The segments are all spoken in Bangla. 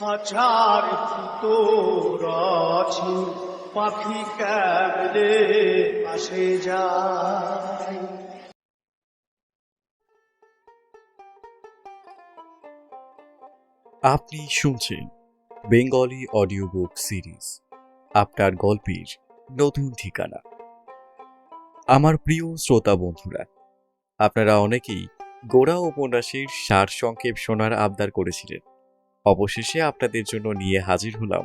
খাঁচার আছি। পাখি কেমনে আসে যায়? আপনি শুনছেন বেঙ্গলি অডিও বুক সিরিজ। আপনার গল্পের নতুন ঠিকানা। আমার প্রিয় শ্রোতা বন্ধুরা, আপনারা অনেকেই গোড়া উপন্যাসের সার সংক্ষেপ শোনার আবদার করেছিলেন। অবশেষে আপনাদের জন্য নিয়ে হাজির হলাম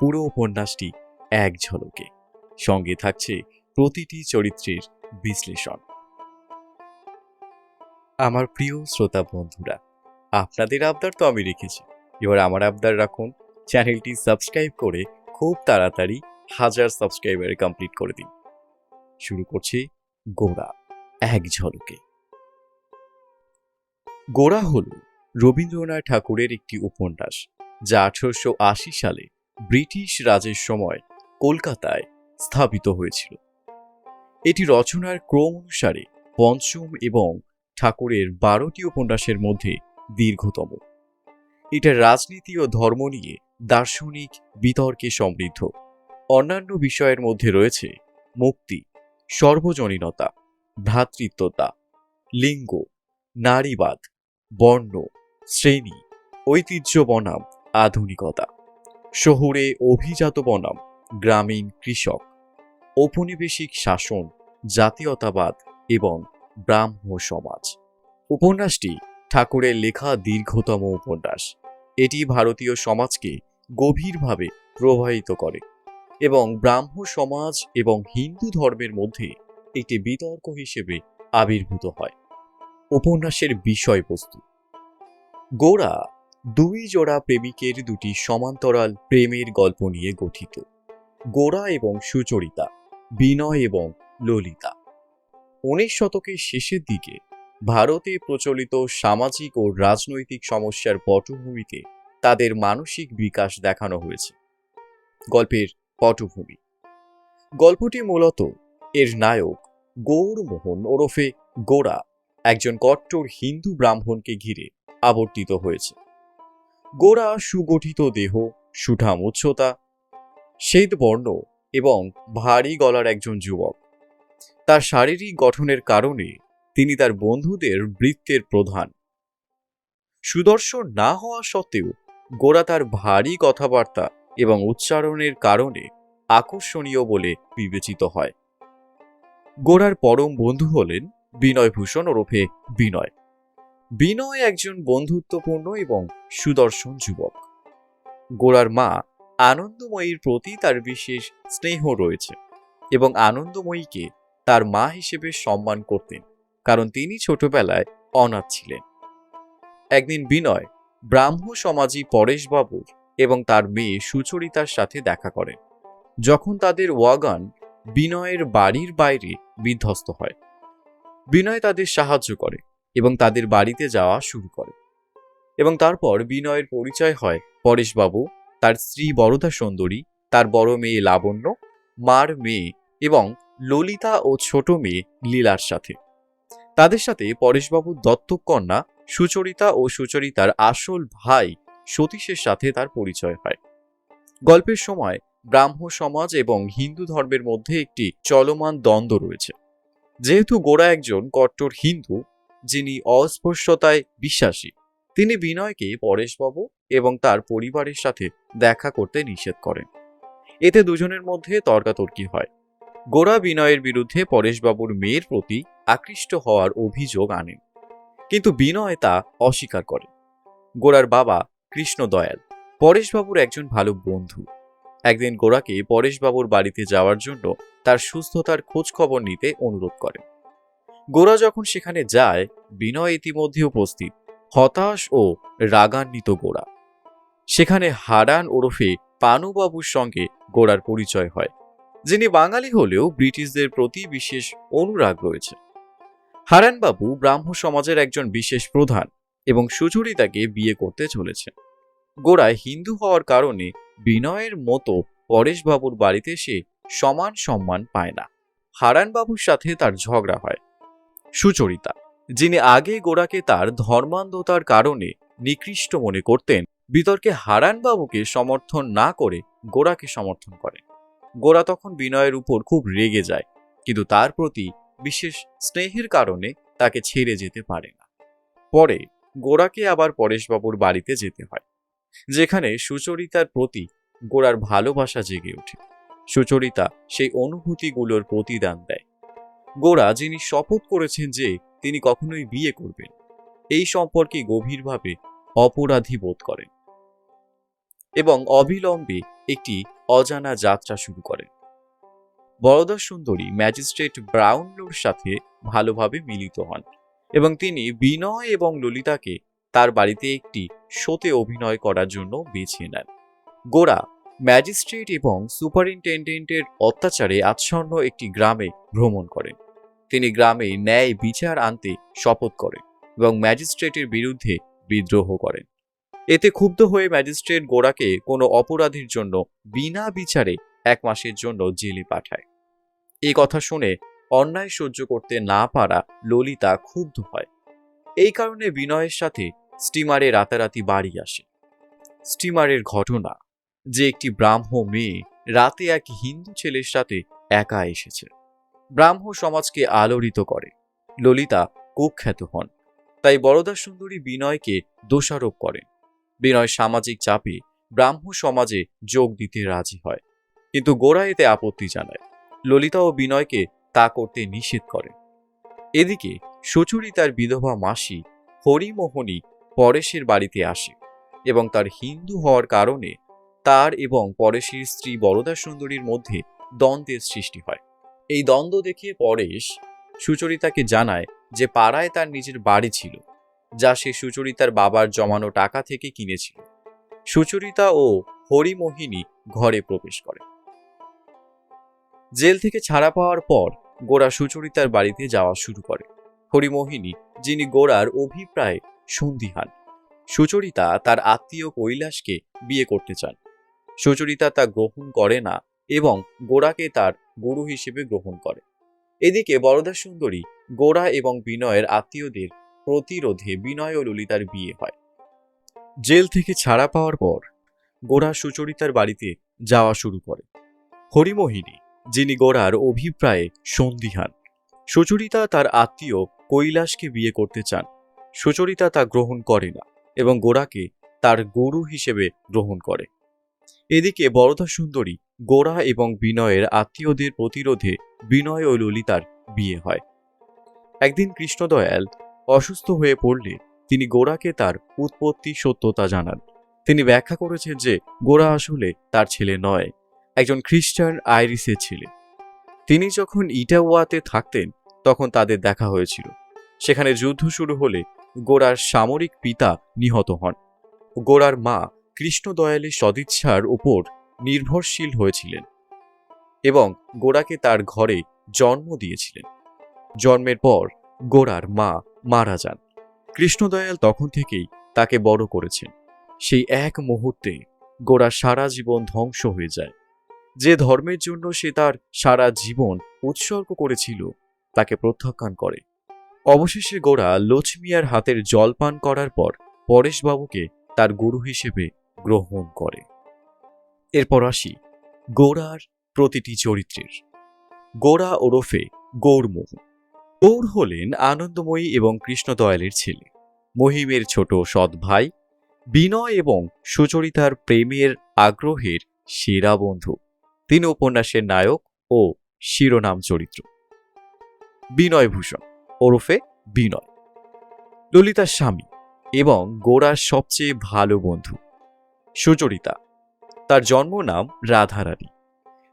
পুরো উপন্যাসটি এক ঝলকে। সঙ্গে থাকছে প্রতিটি চরিত্রের বিশ্লেষণ। আমার প্রিয় শ্রোতা বন্ধুরা, আপনাদের আবদার তো আমি রেখেছি। এবার আমার আবদার রাখুন, চ্যানেলটি সাবস্ক্রাইব করে খুব তাড়াতাড়ি হাজার সাবস্ক্রাইবার কমপ্লিট করে দিন। শুরু করছি গোড়া, এক ঝলকে। গোড়া হল রবীন্দ্রনাথ ঠাকুরের একটি উপন্যাস, যা আঠারোশো আশি সালে ব্রিটিশ রাজের সময় কলকাতায় স্থাপিত হয়েছিল। এটি রচনার ক্রম অনুসারে পঞ্চম এবং ঠাকুরের বারোটি উপন্যাসের মধ্যে দীর্ঘতম। এটা রাজনীতি ও ধর্ম নিয়ে দার্শনিক বিতর্কে সমৃদ্ধ। অন্যান্য বিষয়ের মধ্যে রয়েছে মুক্তি, সর্বজনীনতা, ভ্রাতৃত্বতা, লিঙ্গ, নারীবাদ, বর্ণ শ্রেণি, ঐতিহ্য বনাম, আধুনিকতা। শহুরে অভিজাত বনাম, গ্রামীণ কৃষক। ঔপনিবেশিক শাসন, জাতীয়তাবাদ এবং ব্রাহ্ম সমাজ। উপন্যাসটি ঠাকুরের লেখা দীর্ঘতম উপন্যাস। এটি ভারতীয় সমাজকে গভীরভাবে প্রভাবিত করে এবং ব্রাহ্ম সমাজ এবং হিন্দু ধর্মের মধ্যে একটি বিতর্ক হিসেবে আবির্ভূত হয়। উপন্যাসের বিষয়বস্তু গোড়া দুই জোড়া প্রেমিকের দুটি সমান্তরাল প্রেমের গল্প নিয়ে গঠিত। গোড়া এবং সুচরিতা, বিনয় এবং ললিতা। উনিশ শতকের শেষের দিকে ভারতে প্রচলিত সামাজিক ও রাজনৈতিক সমস্যার পটভূমিতে তাদের মানসিক বিকাশ দেখানো হয়েছে। গল্পের পটভূমি। গল্পটি মূলত এর নায়ক গৌরমোহন ওরফে গোড়া একজন কট্টর হিন্দু ব্রাহ্মণকে ঘিরে আবর্তিত হয়েছে। গোড়া সুগঠিত দেহ সুঠাম উচ্চতা শ্বেত বর্ণ এবং ভারী গলার একজন যুবক। তার শারীরিক গঠনের কারণে তিনি তার বন্ধুদের বৃত্তের প্রধান। সুদর্শন না হওয়া সত্ত্বেও গোড়া তার ভারী কথাবার্তা এবং উচ্চারণের কারণে আকর্ষণীয় বলে বিবেচিত হয়। গোড়ার পরম বন্ধু হলেন বিনয়ভূষণ ওরফে বিনয়। বিনয় একজন বন্ধুত্বপূর্ণ এবং সুদর্শন যুবক। গোড়ার মা আনন্দময়ীর প্রতি তার বিশেষ স্নেহ রয়েছে এবং আনন্দময়ীকে তার মা হিসেবে সম্মান করতেন, কারণ তিনি ছোটবেলায় অনাথ ছিলেন। একদিন বিনয় ব্রাহ্ম সমাজী পরেশবাবুর এবং তার মেয়ে সুচরিতার সাথে দেখা করেন যখন তাদের ওয়াগান বিনয়ের বাড়ির বাইরে বিধ্বস্ত হয়। বিনয় তাদের সাহায্য করে। এবং তাদের বাড়িতে যাওয়া শুরু করে। এবং তারপর বিনয়ের পরিচয় হয় পরেশবাবু, তার স্ত্রী বরদা সুন্দরী, তার বড় মেয়ে লাবণ্য, মার মেয়ে এবং ললিতা ও ছোট মেয়ে লীলার সাথে। তাদের সাথে পরেশবাবুর দত্তক কন্যা সুচরিতা ও সুচরিতার আসল ভাই সতীশের সাথে তার পরিচয় হয়। গল্পের সময় ব্রাহ্ম সমাজ এবং হিন্দু ধর্মের মধ্যে একটি চলমান দ্বন্দ্ব রয়েছে। যেহেতু গোড়া একজন কট্টর হিন্দু যিনি অস্পৃশ্যতায় বিশ্বাসী। তিনি বিনয়কে পরেশবাবু এবং তার পরিবারের সাথে দেখা করতে নিষেধ করেন। এতে দুজনের মধ্যে তর্কাতর্কি হয়। গোড়া বিনয়ের বিরুদ্ধে পরেশবাবুর মেয়ের প্রতি আকৃষ্ট হওয়ার অভিযোগ আনেন। কিন্তু বিনয় তা অস্বীকার করে। গোড়ার বাবা কৃষ্ণদয়াল পরেশবাবুর একজন ভালো বন্ধু। একদিন গোড়াকে পরেশবাবুর বাড়িতে যাওয়ার জন্য তার সুস্থতার খোঁজ খবর নিতে অনুরোধ করেন। গোড়া যখন সেখানে যায়, বিনয় ইতিমধ্যে উপস্থিত, হতাশ ও রাগান্বিত গোড়া সেখানে হারান ওরফে পানুবাবুর সঙ্গে গোড়ার পরিচয় হয়, যিনি বাঙালি হলেও ব্রিটিশদের প্রতি বিশেষ অনুরাগ রয়েছে। হারানবাবু ব্রাহ্ম সমাজের একজন বিশেষ প্রধান এবং সুচরিতাকে বিয়ে করতে চলেছে গোড়ায় হিন্দু হওয়ার কারণে বিনয়ের মতো পরেশবাবুর বাড়িতে সে সমান সম্মান পায় না। হারানবাবুর সাথে তার ঝগড়া হয়। সুচরিতা, যিনি আগে গোড়াকে তার ধর্মান্ধতার কারণে নিকৃষ্ট মনে করতেন, বিতর্কে হারান বাবুকে সমর্থন না করে গোড়াকে সমর্থন করে গোড়া তখন বিনয়ের উপর খুব রেগে যায়, কিন্তু তার প্রতি বিশেষ স্নেহের কারণে তাকে ছেড়ে যেতে পারে না। পরে গোড়াকে আবার পরেশবাবুর বাড়িতে যেতে হয়, যেখানে সুচরিতার প্রতি গোড়ার ভালোবাসা জেগে ওঠে। সুচরিতা সেই অনুভূতিগুলোর প্রতিদান দেয়। গোড়া যিনি শপথ করেছেন যে তিনি কখনোই বিয়ে করবেন, এই সম্পর্কে গভীরভাবে অপরাধী বোধ করেন এবং অবিলম্বে একটি অজানা যাত্রা শুরু করেন। বরদা সুন্দরী ম্যাজিস্ট্রেট ব্রাউনলোর সাথে ভালোভাবে মিলিত হন এবং তিনি বিনয় এবং ললিতাকে তার বাড়িতে একটি শোতে অভিনয় করার জন্য বেছে নেন। গোড়া ম্যাজিস্ট্রেট এবং সুপারিনটেন্ডেন্টের অত্যাচারে আচ্ছন্ন একটি গ্রামে ভ্রমণ করেন। তিনি গ্রামে ন্যায় বিচার আনতে শপথ করেন এবং ম্যাজিস্ট্রেটের বিরুদ্ধে বিদ্রোহ করেন। এতে ক্ষুব্ধ হয়ে ম্যাজিস্ট্রেট গোড়াকে কোনো অপরাধীর জন্য বিনা বিচারে এক মাসের জন্য জেলে পাঠায়। এই কথা শুনে অন্যায় সহ্য করতে না পারা ললিতা ক্ষুব্ধ হয়। এই কারণে বিনয়ের সাথে স্টিমারে রাতারাতি বাড়ি আসে। স্টিমারের ঘটনা, যে একটি ব্রাহ্ম মেয়ে রাতে এক হিন্দু ছেলের সাথে একা এসেছে। ব্রাহ্ম সমাজকে আলোড়িত করে। ললিতা কুখ্যাত হন। তাই বরদা সুন্দরী বিনয়কে দোষারোপ করেন বিনয় সামাজিক চাপে ব্রাহ্ম সমাজে যোগ দিতে রাজি হয়। কিন্তু গোড়া এতে আপত্তি জানায়। ললিতা ও বিনয়কে তা করতে নিষেধ করে। এদিকে সুচরিতার বিধবা মাসি হরিমোহনী পরেশের বাড়িতে আসে এবং তার হিন্দু হওয়ার কারণে তার এবং পরেশের স্ত্রী বরদা সুন্দরীর মধ্যে দ্বন্দ্বের সৃষ্টি হয়। এই দ্বন্দ্ব দেখে পরেশ সুচরিতাকে জানায় যে পাড়ায় তার নিজের বাড়ি ছিল, যা সে সুচরিতার বাবার জমানো টাকা থেকে কিনেছিল। সুচরিতা ও হরিমোহিনী ঘরে প্রবেশ করে। জেল থেকে ছাড়া পাওয়ার পর গোড়া সুচরিতার বাড়িতে যাওয়া শুরু করে। হরিমোহিনী, যিনি গোড়ার অভিপ্রায় সন্দিহান, সুচরিতা তার আত্মীয় কৈলাসকে বিয়ে করতে চান। সুচরিতা তা গ্রহণ করে না এবং গোড়াকে তার গুরু হিসেবে গ্রহণ করে। এদিকে বরদা সুন্দরী গোড়া এবং বিনয়ের আত্মীয়দের প্রতিরোধে বিনয় ও ললিতার বিয়ে হয়। জেল থেকে ছাড়া পাওয়ার পর গোড়া সুচরিতার বাড়িতে যাওয়া শুরু করে। হরিমোহিনী, যিনি গোড়ার অভিপ্রায়ে সন্দিহান সুচরিতা তার আত্মীয় কৈলাসকে বিয়ে করতে চান। সুচরিতা তা গ্রহণ করে না এবং গোড়াকে তার গুরু হিসেবে গ্রহণ করে। এদিকে বরদা সুন্দরী গোড়া এবং বিনয়ের আত্মীয়দের প্রতিরোধে বিনয় ও ললিতার বিয়ে হয়। একদিন কৃষ্ণদয়াল অসুস্থ হয়ে পড়লে তিনি গোড়াকে তার উৎপত্তি সত্যতা জানান। তিনি ব্যাখ্যা করেছেন যে গোড়া আসলে তার ছেলে নয়, একজন খ্রিস্টান আইরিসের ছেলে। তিনি যখন ইটাওয়াতে থাকতেন, তখন তাদের দেখা হয়েছিল। সেখানে যুদ্ধ শুরু হলে গোড়ার সামরিক পিতা নিহত হন। গোড়ার মা কৃষ্ণদয়ালের সদিচ্ছার উপর নির্ভরশীল হয়েছিলেন এবং গোড়াকে তার ঘরে জন্ম দিয়েছিলেন। জন্মের পর গোড়ার মা মারা যান। কৃষ্ণদয়াল তখন থেকেই তাকে বড় করেছেন। সেই এক মুহূর্তে গোড়ার সারা জীবন ধ্বংস হয়ে যায়। যে ধর্মের জন্য সে তার সারা জীবন উৎসর্গ করেছিল, তাকে প্রত্যাখ্যান করে। অবশেষে গোড়া লক্ষ্মিয়ার হাতের জল পান করার পর পরেশবাবুকে তার গুরু হিসেবে গ্রহণ করে। এরপর আসি গোড়ার প্রতিটি চরিত্রের। গোড়া ওরফে গৌরমোহন। গৌর হলেন আনন্দময়ী এবং কৃষ্ণদয়ালের ছেলে। মহিমের ছোট সৎ ভাই, বিনয় এবং সুচরিতার প্রেমের আগ্রহের সেরা বন্ধু। তিনি উপন্যাসের নায়ক ও শিরোনাম চরিত্র। বিনয় ভূষণ ওরফে বিনয়। ললিতার স্বামী এবং গোড়ার সবচেয়ে ভালো বন্ধু। সুচরিতা। তার জন্ম নাম রাধারানী।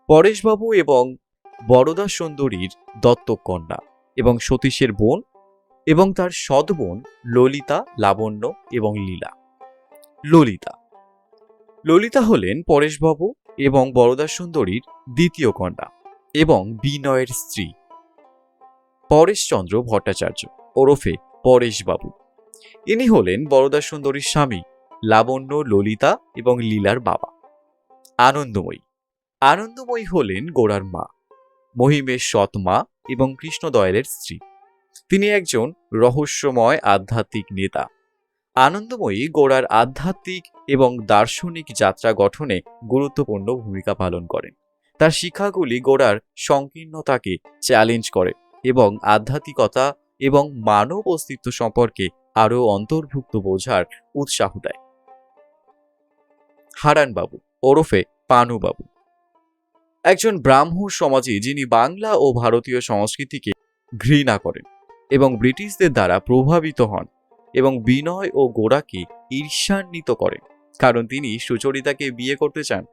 পরেশবাবু এবং বরদা সুন্দরীর দত্তক কন্যা এবং সতীশের বোন এবং তার সৎ বোন ললিতা, লাবণ্য এবং লীলা। ললিতা। ললিতা হলেন পরেশবাবু এবং বরদা সুন্দরীর দ্বিতীয় কন্যা এবং বিনয়ের স্ত্রী। পরেশচন্দ্র ভট্টাচার্য ওরফে পরেশবাবু। ইনি হলেন বরদা সুন্দরীর স্বামী। লাবণ্য, ললিতা এবং লীলার বাবা। আনন্দময়ী। আনন্দময়ী হলেন গোড়ার মা, মহিমের সৎ মা এবং কৃষ্ণদয়ালের স্ত্রী। তিনি একজন রহস্যময় আধ্যাত্মিক নেতা। আনন্দময়ী গোড়ার আধ্যাত্মিক এবং দার্শনিক যাত্রা গঠনে গুরুত্বপূর্ণ ভূমিকা পালন করেন। তার শিক্ষাগুলি গোড়ার সংকীর্ণতাকে চ্যালেঞ্জ করে এবং আধ্যাত্মিকতা এবং মানব অস্তিত্ব সম্পর্কে আরও অন্তর্ভুক্ত বোঝার উৎসাহ দেয়। হারানবাবু, ওরফে পানুবাবু। একজন ব্রাহ্মণ সমাজে যিনি বাংলা ও ভারতীয় সংস্কৃতিকে ঘৃণা করেন এবং ব্রিটিশদের দ্বারা প্রভাবিত হন এবং বিনয় ও গোড়াকে ঈর্ষান্বিত করেন, কারণ তিনি সুচরিতাকে বিয়ে করতে চান।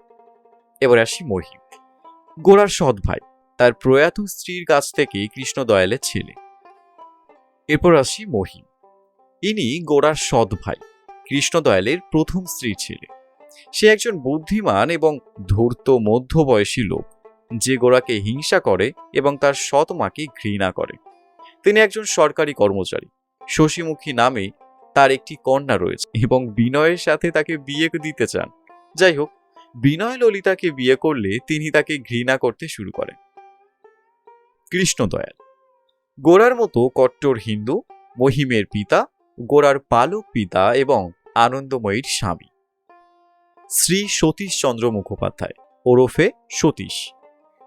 এবার আসি মহিম। গোড়ার সৎ ভাই, তার প্রয়াত স্ত্রীর কাছ থেকে কৃষ্ণদয়ালের ছেলে। এরপর আসি মহিম। ইনি গোড়ার সৎ ভাই, কৃষ্ণদয়ালের প্রথম স্ত্রীর ছেলে। সে একজন বুদ্ধিমান এবং ধূর্ত মধ্যবয়সী লোক, যে গোড়াকে হিংসা করে এবং তার সৎ মাকে ঘৃণা করে। তিনি একজন সরকারি কর্মচারী। শশীমুখী নামে তার একটি কন্যা রয়েছে এবং বিনয়ের সাথে তাকে বিয়ে দিতে চান। যাই হোক, বিনয় ললিতাকে বিয়ে করলে তিনি তাকে ঘৃণা করতে শুরু করেন। কৃষ্ণদয়াল। গোড়ার মতো কট্টর হিন্দু, মহিমের পিতা গোড়ার পালক পিতা এবং আনন্দময়ীর স্বামী। শ্রী সতীশচন্দ্র মুখোপাধ্যায়, ওরফে সতীশ।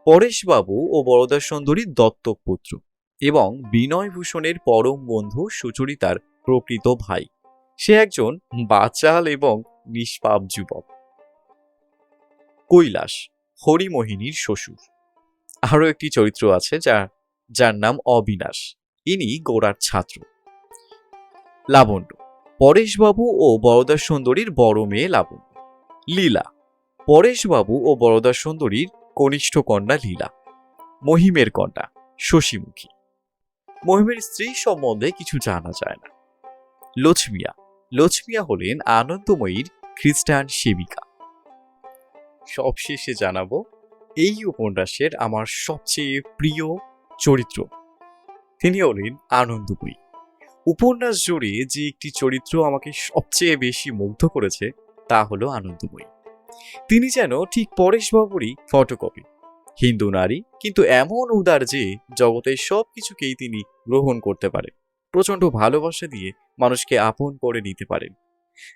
পরেশবাবু ও বরদা সুন্দরীর দত্তক পুত্র এবং বিনয়ভূষণের পরম বন্ধু সুচরিতার প্রকৃত ভাই। সে একজন বাচাল এবং নিষ্পাপ যুবক। কৈলাস, হরিমোহিনীর শ্বশুর। আরও একটি চরিত্র আছে যা, যার নাম অবিনাশ। ইনি গোড়ার ছাত্র। লাবণ্য। পরেশবাবু ও বরদা সুন্দরীর বড় মেয়ে লাবণ্য। লীলা। পরেশবাবু ও বরদা সুন্দরীর কনিষ্ঠ কন্যা লীলা। মহিমের কন্যা, শশীমুখী। মহিমের স্ত্রী সম্বন্ধে কিছু জানা যায় না। লক্ষ্মিয়া। লক্ষ্মিয়া হলেন আনন্দময়ীর খ্রিস্টান সেবিকা। সবশেষে জানাব, এই উপন্যাসের আমার সবচেয়ে প্রিয় চরিত্র। তিনি হলেন আনন্দময়ী। উপন্যাস জুড়ে যে একটি চরিত্র আমাকে সবচেয়ে বেশি মুগ্ধ করেছে তা হলো আনন্দময়ী। তিনি যেন ঠিক পরেশবাবুরই ফটোকপি হিন্দু নারী, কিন্তু এমন উদার যে, জগতের সব কিছুকেই তিনি গ্রহণ করতে পারেন। প্রচণ্ড ভালোবাসা দিয়ে মানুষকে আপন করে নিতে পারেন।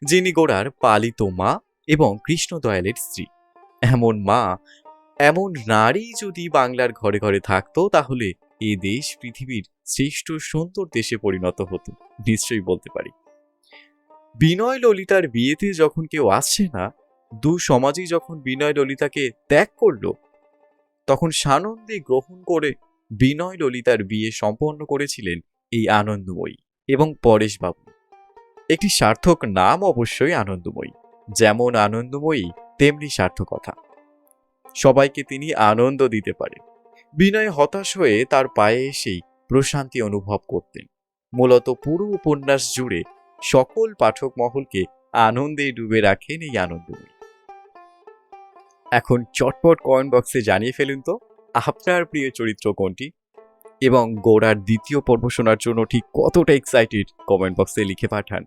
যিনি গোড়ার পালিত মা এবং কৃষ্ণদয়ালের স্ত্রী। এমন মা, এমন নারী যদি বাংলার ঘরে ঘরে থাকতো, তাহলে এ দেশ পৃথিবীর শ্রেষ্ঠ সুন্দর দেশে পরিণত হতো, নিশ্চয়ই বলতে পারি। বিনয় ললিতার বিয়েতে যখন কেউ আসছে না, দু সমাজই যখন বিনয় ললিতাকে ত্যাগ করল, তখন সানন্দে গ্রহণ করে বিনয় ললিতার বিয়ে সম্পন্ন করেছিলেন এই আনন্দময়ী এবং পরেশবাবু। একটি সার্থক নাম অবশ্যই আনন্দময়ী, যেমন আনন্দময়ী তেমনি সার্থকতা। সবাইকে তিনি আনন্দ দিতে পারেন। বিনয় হতাশ হয়ে তার পায়ে এসেই প্রশান্তি অনুভব করতেন। মূলত পুরো উপন্যাস জুড়ে সকল পাঠক মহলকে আনন্দে ডুবে রাখেন এই আনন্দময়ী। এখন চটপট কমেন্ট বক্সে জানিয়ে ফেলুন তো, আপনার প্রিয় চরিত্র কোনটি? এবং গোড়ার দ্বিতীয় পর্ব শোনার জন্য ঠিক কতটা এক্সাইটেড কমেন্ট বক্সে লিখে পাঠান।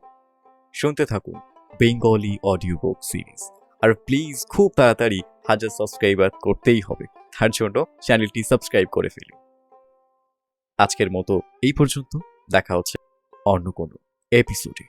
শুনতে থাকুন বেঙ্গলি অডিও বুক সিরিজ আর প্লিজ খুব তাড়াতাড়ি হাজার সাবস্ক্রাইবার করতেই হবে। তার জন্য চ্যানেলটি সাবস্ক্রাইব করে ফেলুন। আজকের মতো এই পর্যন্ত, দেখা হচ্ছে অন্য কোনো এপিসোডে